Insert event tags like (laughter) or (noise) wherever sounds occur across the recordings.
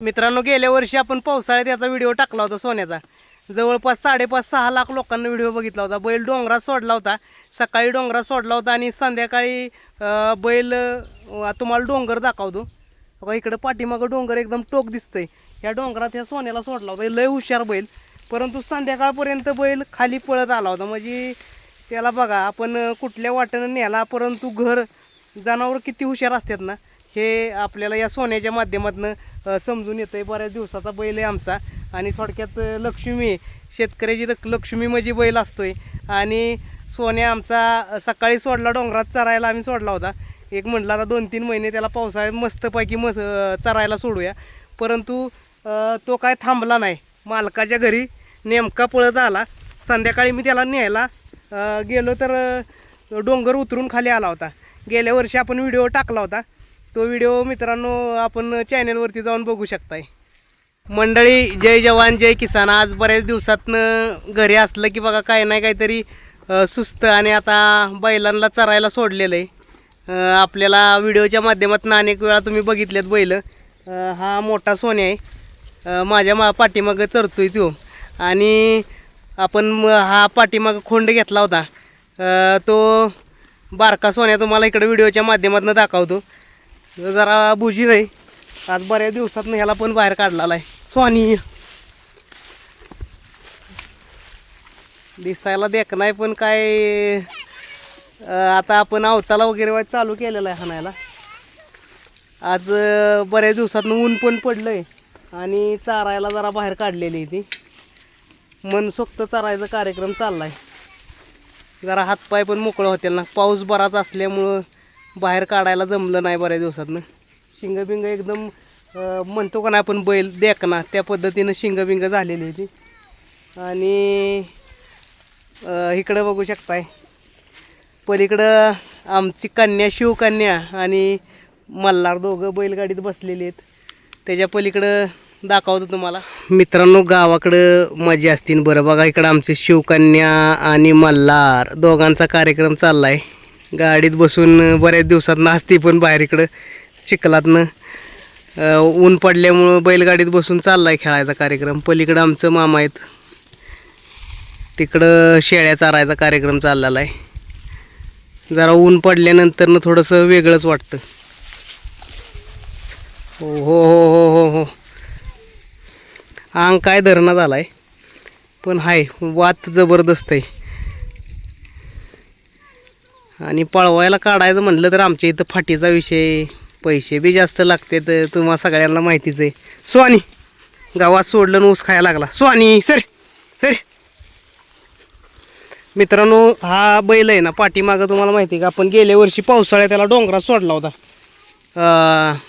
मित्रांनो गेल्या वर्षी आपण पावसाळ्यात याचा व्हिडिओ टाकला होता सोन्याचा. जवळपास साडेपाच सहा लाख लोकांना व्हिडिओ बघितला होता. बैल डोंगरात सोडला होता. सकाळी डोंगरात सोडला होता आणि संध्याकाळी बैल तुम्हाला डोंगर दाखवतो. बघा इकडं पाठीमागं डोंगर एकदम टोक दिसतंय. या डोंगरात ह्या सोन्याला सोडला होता. लय हुशार बैल. परंतु संध्याकाळपर्यंत बैल खाली पळत आला होता. म्हणजे त्याला बघा आपण कुठल्या वाटेनं नेला परंतु घर जनावर किती हुशार असतात ना. हे आपल्याला या सोन्याच्या माध्यमातून समजून येतं आहे बऱ्याच दिवसाचा बैल आहे आमचा. आणि थोडक्यात लक्ष्मी शेतकऱ्याची लक् लक्ष्मी म्हणजे बैल असतो आहे आणि सोन्या आमचा सकाळी सोडला डोंगरात चरायला आम्ही सोडला होता. एक म्हटलं आता दोन तीन महिने त्याला पावसाळ्यात मस्तपैकी मस्त चरायला सोडूया. परंतु तो काय थांबला नाही. मालकाच्या घरी नेमका पळत आला. संध्याकाळी मी त्याला न्यायला गेलो तर डोंगर उतरून खाली आला होता. गेल्या वर्षी आपण व्हिडिओ टाकला होता. तो व्हिडिओ मित्रांनो आपण चॅनेलवरती जाऊन बघू शकताय. मंडळी जय जवान जय किसान. आज बऱ्याच दिवसातनं घरी असलं की बघा काही नाही काहीतरी सुस्त आणि आता बैलांना चरायला सोडलेलं आहे. आपल्याला व्हिडिओच्या माध्यमातून अनेक वेळा तुम्ही बघितलेत बैल. हा मोठा सोन्या आहे. माझ्या मा पाठीमागं चरतोय तो आणि आपण म- हा पाठीमागं खोंड घेतला होता. तो बारका सोन्या तुम्हाला इकडं व्हिडिओच्या माध्यमातून दाखवतो. जरा बुजी आहे आज बऱ्याच दिवसात ह्याला पण बाहेर काढलेला आहे. स्वानी. दिसायला देख नाही पण काय आता आपण अवताला वगैरे वाट चालू केलेला आहे हाणायला. आज बऱ्याच दिवसातून ऊन पण पडलंय आणि चारायला जरा बाहेर काढलेली आहे ती. मनसोक्त चारायचा कार्यक्रम चाललाय. जरा हातपाय पण मोकळं होतील ना. पाऊस बराच असल्यामुळं बाहेर काढायला जमलं नाही बऱ्याच दिवसातनं. शिंगबिंग एकदम म्हणतो का नाही आपण बैल देखना त्या पद्धतीनं शिंगबिंग झालेली होती. आणि इकडं बघू शकताय. पलीकडं आमची कन्या शिवकन्या आणि मल्हार दोघं बैलगाडीत बसलेले आहेत. त्याच्या पलीकडं दाखवतो तुम्हाला. मित्रांनो गावाकडं मजा असतील बरं. बघा इकडं आमचे शिवकन्या आणि मल्हार दोघांचा कार्यक्रम चालला आहे गाडीत बसून बऱ्याच दिवसात नाचते पण बाहेर इकडं चिखलातनं ऊन पडल्यामुळं बैलगाडीत बसून चालला आहे खेळायचा कार्यक्रम. पलीकडं आमचं मामा आहेत. तिकडं शेळ्या चारायचा कार्यक्रम चाललेला आहे. जरा ऊन पडल्यानंतरनं थोडंसं वेगळंच वाटतं. हो हो हो हो हो हो. अंग काय धरणा झाला आहे पण हाय वात जबरदस्त आहे. आणि पळवायला काढायचं म्हटलं तर आमच्या इथं फाटीचा विषय. पैसे बी जास्त लागते तर तुम्हा सगळ्यांना माहितीच आहे. स्वानी गावात सोडलं आणि ऊस खायला लागला. स्वानी सर सर. मित्रांनो हा बैल आहे ना पाठीमागं तुम्हाला माहिती आहे का? आपण गेल्या वर्षी पावसाळ्यात त्याला डोंगरात सोडला होता.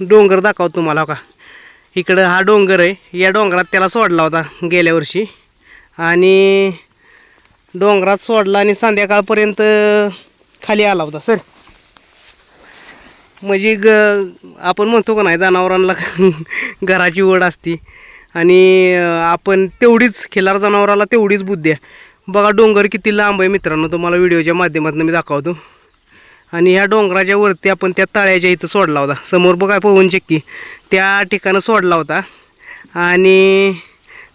डोंगर दाखवतो तुम्हाला हो का? इकडं हा डोंगर आहे. या डोंगरात त्याला सोडला होता गेल्या वर्षी. आणि डोंगरात सोडला आणि संध्याकाळपर्यंत खाली आला होता. सर म्हणजे ग आपण म्हणतो का नाही जनावरांना (laughs) घराची ओढ असती. आणि आपण तेवढीच खिलार जनावराला तेवढीच बुद्धी आहे. बघा डोंगर किती लांब आहे मित्रांनो तुम्हाला व्हिडिओच्या माध्यमातून मी दाखवतो. आणि ह्या डोंगराच्या वरती आपण त्या तळ्याच्या इथं सोडला होता. समोर बघा पवन चक्की त्या ठिकाणं सोडला होता. आणि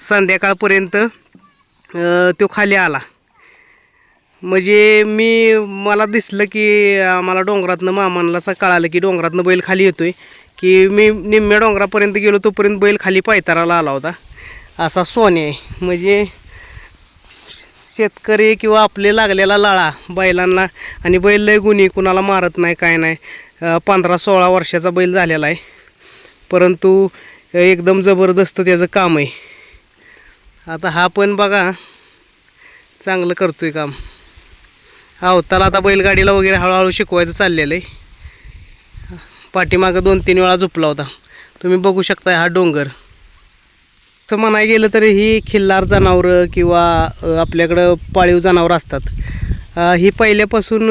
संध्याकाळपर्यंत तो खाली आला. म्हणजे मी मला दिसलं की आम्हाला डोंगरातनं मामांना असं कळालं की डोंगरातनं बैल खाली येतोय. की मी निम्म्या डोंगरापर्यंत गेलो तोपर्यंत बैल खाली पायताराला आला होता. असा सोने आहे. म्हणजे शेतकरी किंवा आपले लागलेला लाळा बैलांना आणि बैल लय गुन्हे कुणाला मारत नाही काय नाही. पंधरा सोळा वर्षाचा बैल झालेला आहे. परंतु एकदम जबरदस्त त्याचं काम आहे. आता हा पण बघा चांगलं करतोय काम. अवताला आता बैलगाडीला वगैरे हळूहळू शिकवायचं चाललेलं आहे. पाठीमागं दोन तीन वेळा झोपला होता. तुम्ही बघू शकता हा डोंगर. असं म्हणाय गेलं तरी ही खिल्लार जनावरं किंवा आपल्याकडं पाळीव जनावरं असतात. ही पहिल्यापासून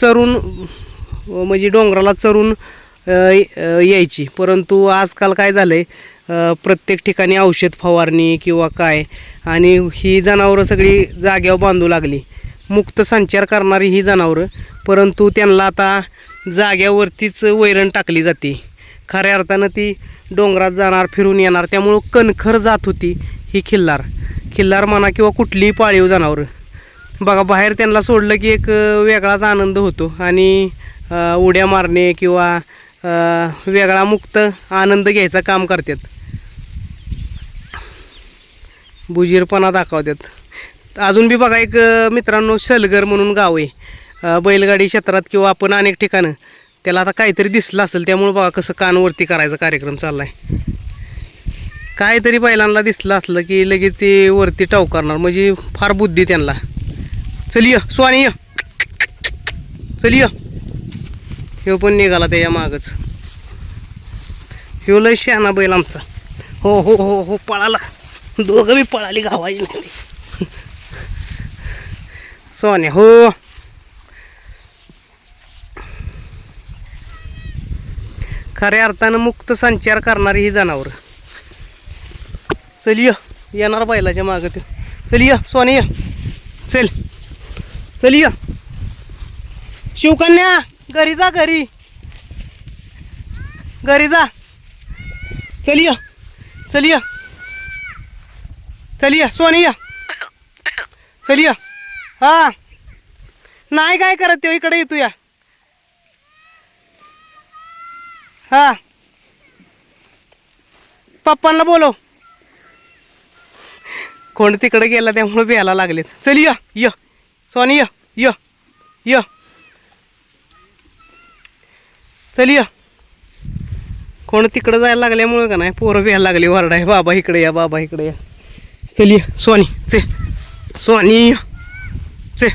चरून म्हणजे डोंगराला चरून यायची. परंतु आजकाल काय झालं आहे प्रत्येक ठिकाणी औषध फवारणी किंवा काय आणि ही जनावरं सगळी जाग्यावर बांधू लागली. मुक्त संचार करणारी ही जनावरं. परंतु त्यांना आता जाग्यावरतीच वैरण टाकली जाते. खऱ्या अर्थानं ती डोंगरात जाणार फिरून येणार. त्यामुळं कणखर जात होती ही खिल्लार. खिल्लार म्हणा किंवा कुठलीही पाळीव जनावरं. बघा बाहेर त्यांना सोडलं की एक वेगळाच आनंद होतो. आणि उड्या मारणे किंवा वेगळा मुक्त आनंद घ्यायचं काम करतात. बुजीरपणा दाखवतात. अजून बी बघा एक मित्रांनो शलगर म्हणून गाव आहे. बैलगाडी क्षेत्रात किंवा आपण अनेक ठिकाणं त्याला आता काहीतरी दिसलं असेल त्यामुळे बघा कसं कानवरती करायचा कार्यक्रम चालला आहे काहीतरी बैलांना दिसलं असलं की लगेच ते वरती टाव करणार म्हणजे फार बुद्धी त्यांना. चल य स्वानी य. चल य. ह्यो पण निघाला त्याच्या मागच. ह्यो लय शहाणा बैल आमचा. हो हो हो हो पळाला. दोघं बी पळाली गावाची. नाही सोन्या हो. खऱ्या अर्थानं मुक्त संचार करणारी ही जनावर. चल येणार बैलाच्या मागं ते. चल य सोने य. चल. चल य. शिवकन्या घरी जा घरी. घरी जा. चल य. चल य. चल य सोने या. चल या. हा. नाही काय करत ते? इकडे येतो या. हा. पप्पांना बोलो कोण तिकडे गेला त्यामुळे भ्यायला लागलेत. चल य य. सोनी य य य. चल य. कोण तिकडं जायला लागल्यामुळं का नाही पोरं भ्यायला लागली. वरडाय बाबा इकडे या बाबा इकडे या. चल य सोनी ते सोनी य ते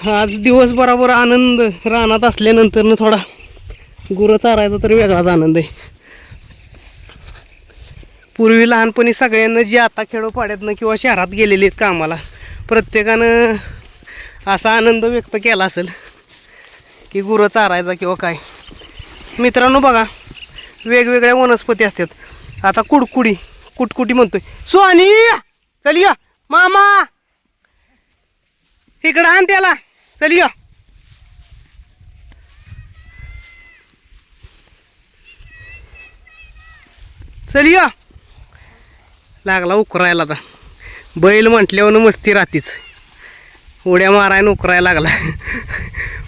आज दिवसभराभर आनंद रानात असल्यानंतर थोडा गुरं चारायचा तर वेगळाच आनंद आहे. पूर्वी लहानपणी सगळ्यांना जी आता खेडोपाड्यातनं किंवा शहरात गेलेले आहेत कामाला प्रत्येकानं असा आनंद व्यक्त केला असेल की गुरं चारायचा किंवा काय. मित्रांनो बघा वेगवेगळ्या वनस्पती असतात. आता कुडकुडी कुटकुटी म्हणतोय. सोनी चल या. मामा इकडं आण त्याला. चल या. चल या. लागला उकरायला आता. बैल म्हटल्यावर मस्ती राहतीच. उड्या मारायला उकरायला लागला.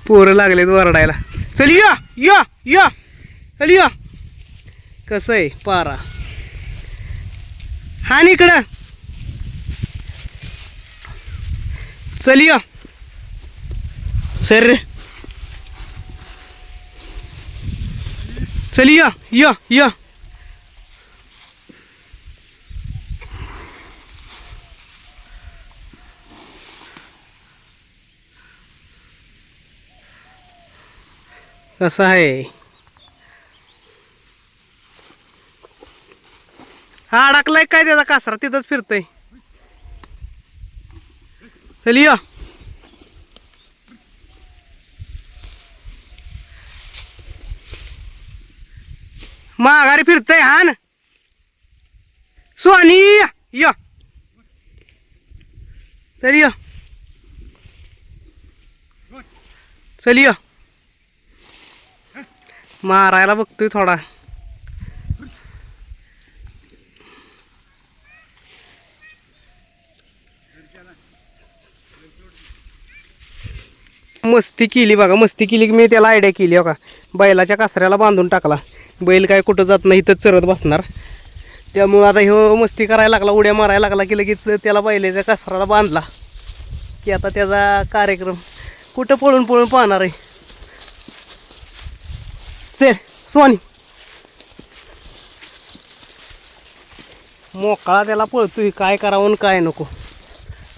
पोरं लागलेत वरडायला चल या या या. चल या. कसं आहे पारा. हा न इकडं. चल या. सर। चल या या या। कसं आहे हा अडकलाय काय त्याचा कासरा तिथंच फिरतय. चल या माघारी फिरतय हा ना सोनी या. चल य. चल य. मारायला बघतोय थोडा. मस्ती केली बघा मस्ती केली की मी त्याला आयडिया केली बघा. बैलाच्या कासऱ्याला बांधून टाकला. बैल काय कुठं जात नाही इथंच चरत बसणार. त्यामुळं आता ह्यो मस्ती करायला लागला उड्या मारायला लागला की लगेच त्याला बैलाच्या कासऱ्याला बांधला. की आता त्याचा कार्यक्रम कुठं पळून पळून पाहणार आहे? चल सोनी. मोकळा त्याला पळतोय काय करावं आणि काय नको.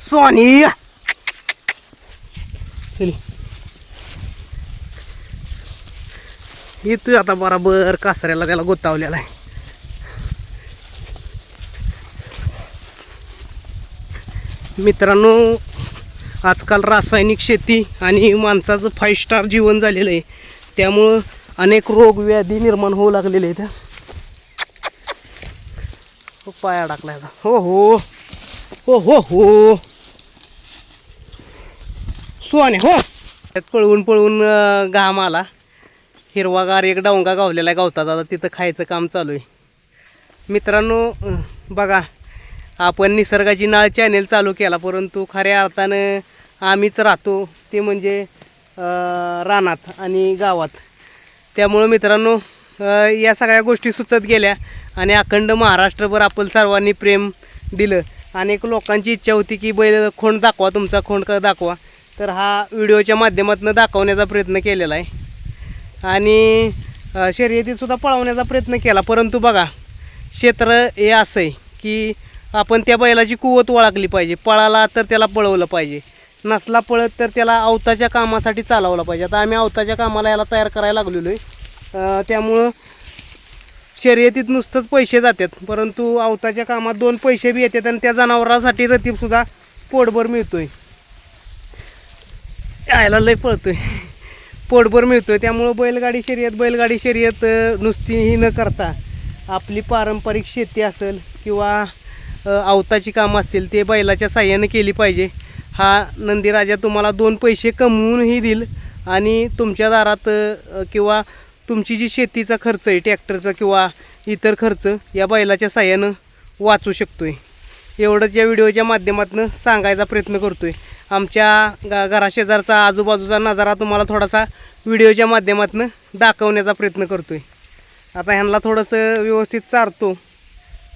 सोनी चल. येतोय आता बराबर कासऱ्याला त्याला गोतावलेला आहे. मित्रांनो आजकाल रासायनिक शेती आणि माणसाचं फाईव्ह स्टार जीवन झालेलं आहे. त्यामुळं अनेक रोग व्याधी निर्माण होऊ लागलेले आहेत. हो, पाया टाकलाय आता. हो हो. हो हो हो. सुहाने हो. त्यात पळवून पळवून घाम आला. हिरवागार एक डावंगा गावलेला आहे गवतात. आता तिथं खायचं काम चालू आहे. मित्रांनो बघा. आपण निसर्गाची नाळ चॅनेल चालू केला परंतु खऱ्या अर्थानं आम्हीच राहतो ते म्हणजे रानात आणि गावात. त्यामुळं मित्रांनो या सगळ्या गोष्टी सुचत गेल्या आणि अखंड महाराष्ट्रभर आपण सर्वांनी प्रेम दिलं. अनेक लोकांची इच्छा होती की बैल खोंड दाखवा तुमचा खोंड दाखवा. तर हा व्हिडिओच्या माध्यमातून दाखवण्याचा प्रयत्न केलेला आहे. आणि शर्यतीतसुद्धा पळवण्याचा प्रयत्न केला. परंतु बघा क्षेत्र हे असं आहे की आपण त्या बैलाची कुवत ओळखली पाहिजे. पळाला तर त्याला पळवलं पाहिजे. नसला पळत तर त्याला अवताच्या कामासाठी चालवलं पाहिजे. आता आम्ही अवताच्या कामाला याला तयार करायला लागलेलो आहे. त्यामुळं शर्यतीत नुसतंच पैसे जातात. परंतु अवताच्या कामात दोन पैसे बी येतात आणि त्या जनावरासाठी रतीबसुद्धा पोटभर मिळतो आहे यायला लय पळतो आहे पोटभर मिळतो आहे त्यामुळं बैलगाडी शर्यत बैलगाडी शर्यत नुसती ही न करता आपली पारंपरिक शेती असेल किंवा अवताची कामं असतील ते बैलाच्या साह्यानं केली पाहिजे. हा नंदीराजा तुम्हाला दोन पैसे कमवूनही देईल आणि तुमच्या दारात किंवा तुमची जी शेतीचा खर्च आहे ट्रॅक्टरचा किंवा इतर खर्च या बैलाच्या साह्यानं वाचू शकतो आहे एवढंच या व्हिडिओच्या माध्यमातून सांगायचा प्रयत्न करतो आहे आमच्या गा घराशेजारचा आजूबाजूचा नजारा तुम्हाला थोडासा व्हिडिओच्या माध्यमातून दाखवण्याचा प्रयत्न करतो आहे आता ह्यांना थोडंसं व्यवस्थित चारतो.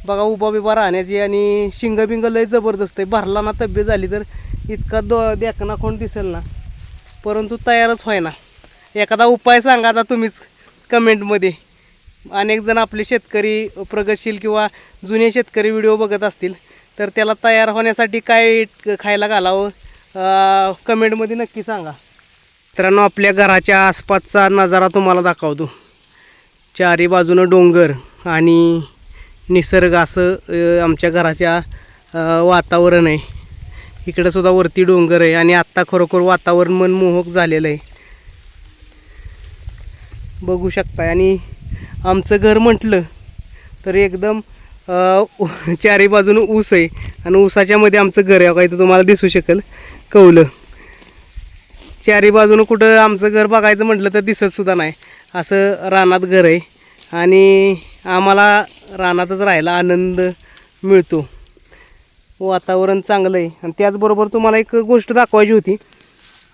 बघा उभा बिबा राहण्याची आणि शिंग बिंग लय जबरदस्त आहे. भरला ना तब्येत झाली तर इतका दो देखना कोण दिसेल ना. परंतु तयारच व्हाय ना एखादा उपाय सांगा आता तुम्हीच कमेंटमध्ये. अनेक जण आपले शेतकरी प्रगतशील किंवा जुने शेतकरी व्हिडिओ बघत असतील तर त्याला तयार होण्यासाठी काय खायला घालावं कमेंटमध्ये नक्की सांगा. मित्रांनो आपल्या घराच्या आसपासचा नजारा तुम्हाला दाखवतो. चारी बाजूनं डोंगर आणि निसर्ग असं आमच्या घराच्या वातावरण आहे. इकडं सुद्धा वरती डोंगर आहे आणि आत्ता खरोखर वातावरण मनमोहक झालेलं आहे. बघू शकताय. आणि आमचं घर म्हटलं तर एकदम (laughs) चारी बाजून ऊस आहे. आणि ऊसाच्या मध्ये आमचं घर आहे. काही तर तुम्हाला दिसू शकेल कौलं. चारी बाजूनं कुठं आमचं घर बघायचं म्हटलं तर दिसत सुद्धा नाही. असं रानात घर आहे. आणि आम्हाला रानातच राहायला आनंद मिळतो. वातावरण चांगलं आहे आणि त्याचबरोबर तुम्हाला एक गोष्ट दाखवायची होती.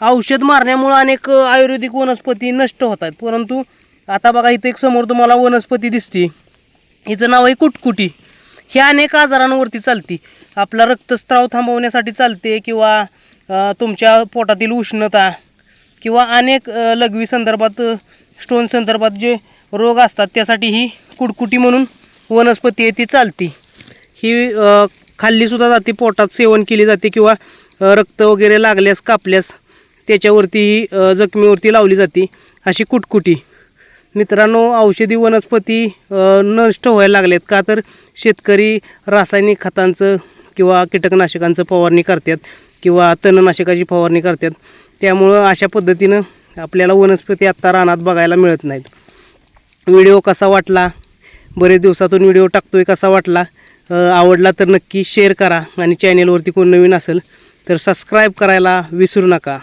औषध मारण्यामुळं अनेक आयुर्वेदिक वनस्पती नष्ट होत आहेत. परंतु आता बघा इथं एक समोर तुम्हाला वनस्पती दिसते. हिचं नाव आहे कुटकुटी. ही अनेक आजारांवरती चालते. आपला रक्तस्त्राव थांबवण्यासाठी चालते किंवा तुमच्या पोटातील उष्णता किंवा अनेक लघवी संदर्भात स्टोन संदर्भात जे रोग असतात त्यासाठी ही कुटकुटी म्हणून वनस्पती आहे ती चालती. ही खाल्लीसुद्धा जाते पोटात सेवन केली जाते किंवा रक्त वगैरे लागल्यास कापल्यास त्याच्यावरती ही जखमीवरती लावली जाते अशी कुटकुटी. मित्रांनो औषधी वनस्पती नष्ट व्हायला लागल्यात का तर शेतकरी रासायनिक खतांचं किंवा कीटकनाशकांचं फवारणी करतात किंवा तणनाशकाची फवारणी करतात. त्यामुळं अशा पद्धतीनं आपल्याला वनस्पती आत्ता रानात बघायला मिळत नाहीत. व्हिडिओ कसा वाटला? बरेच दिवसातून व्हिडिओ टाकतोय कसा वाटला? आवडला तर नक्की शेअर करा आणि चॅनेलवरती कोण नवीन असेल तर सबस्क्राईब करायला विसरू नका.